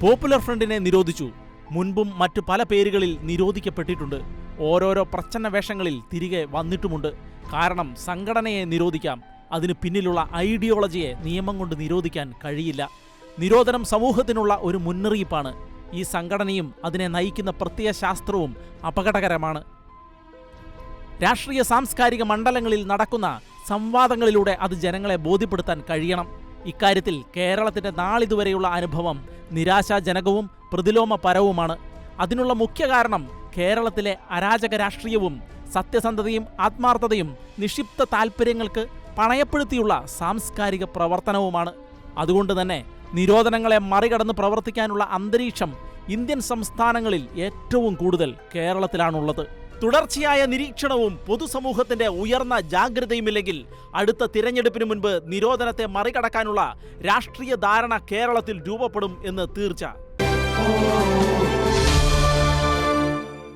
Popular ഫ്രണ്ടിനെ നിരോധിച്ചു. മുൻപും മറ്റു പല പേരുകളിൽ നിരോധിക്കപ്പെട്ടിട്ടുണ്ട്. ഓരോരോ പ്രച്ഛന്ന വേഷങ്ങളിൽ തിരികെ വന്നിട്ടുമുണ്ട്. കാരണം സംഘടനയെ നിരോധിക്കാം. അതിന് പിന്നിലുള്ള ഐഡിയോളജിയെ നിയമം കൊണ്ട് നിരോധിക്കാൻ കഴിയില്ല. നിരോധനം സമൂഹത്തിനുള്ള ഒരു മുന്നറിയിപ്പാണ്. ഈ സംഘടനയും അതിനെ നയിക്കുന്ന പ്രത്യയശാസ്ത്രവും അപകടകരമാണ്. രാഷ്ട്രീയ സാംസ്കാരിക മണ്ഡലങ്ങളിൽ നടക്കുന്ന സംവാദങ്ങളിലൂടെ അത് ജനങ്ങളെ ബോധ്യപ്പെടുത്താൻ കഴിയണം. ഇക്കാര്യത്തിൽ കേരളത്തിന്റെ നാളിതുവരെയുള്ള അനുഭവം നിരാശാജനകവും പ്രതിലോമപരവുമാണ്. അതിനുള്ള മുഖ്യ കാരണം കേരളത്തിലെ അരാജക രാഷ്ട്രീയവും സത്യസന്ധതയും ആത്മാർത്ഥതയും നിക്ഷിപ്ത താൽപ്പര്യങ്ങൾക്ക് പണയപ്പെടുത്തിയുള്ള സാംസ്കാരിക പ്രവർത്തനവുമാണ്. അതുകൊണ്ട് തന്നെ നിരോധനങ്ങളെ മറികടന്ന് പ്രവർത്തിക്കാനുള്ള അന്തരീക്ഷം ഇന്ത്യൻ സംസ്ഥാനങ്ങളിൽ ഏറ്റവും കൂടുതൽ കേരളത്തിലാണുള്ളത്. തുടർച്ചയായ നിരീക്ഷണവും പൊതുസമൂഹത്തിന്റെ ഉയർന്ന ജാഗ്രതയുമില്ലെങ്കിൽ അടുത്ത തിരഞ്ഞെടുപ്പിന് മുൻപ് നിരോധനത്തെ മറികടക്കാനുള്ള രാഷ്ട്രീയ ധാരണ കേരളത്തിൽ രൂപപ്പെടും എന്ന് തീർച്ച.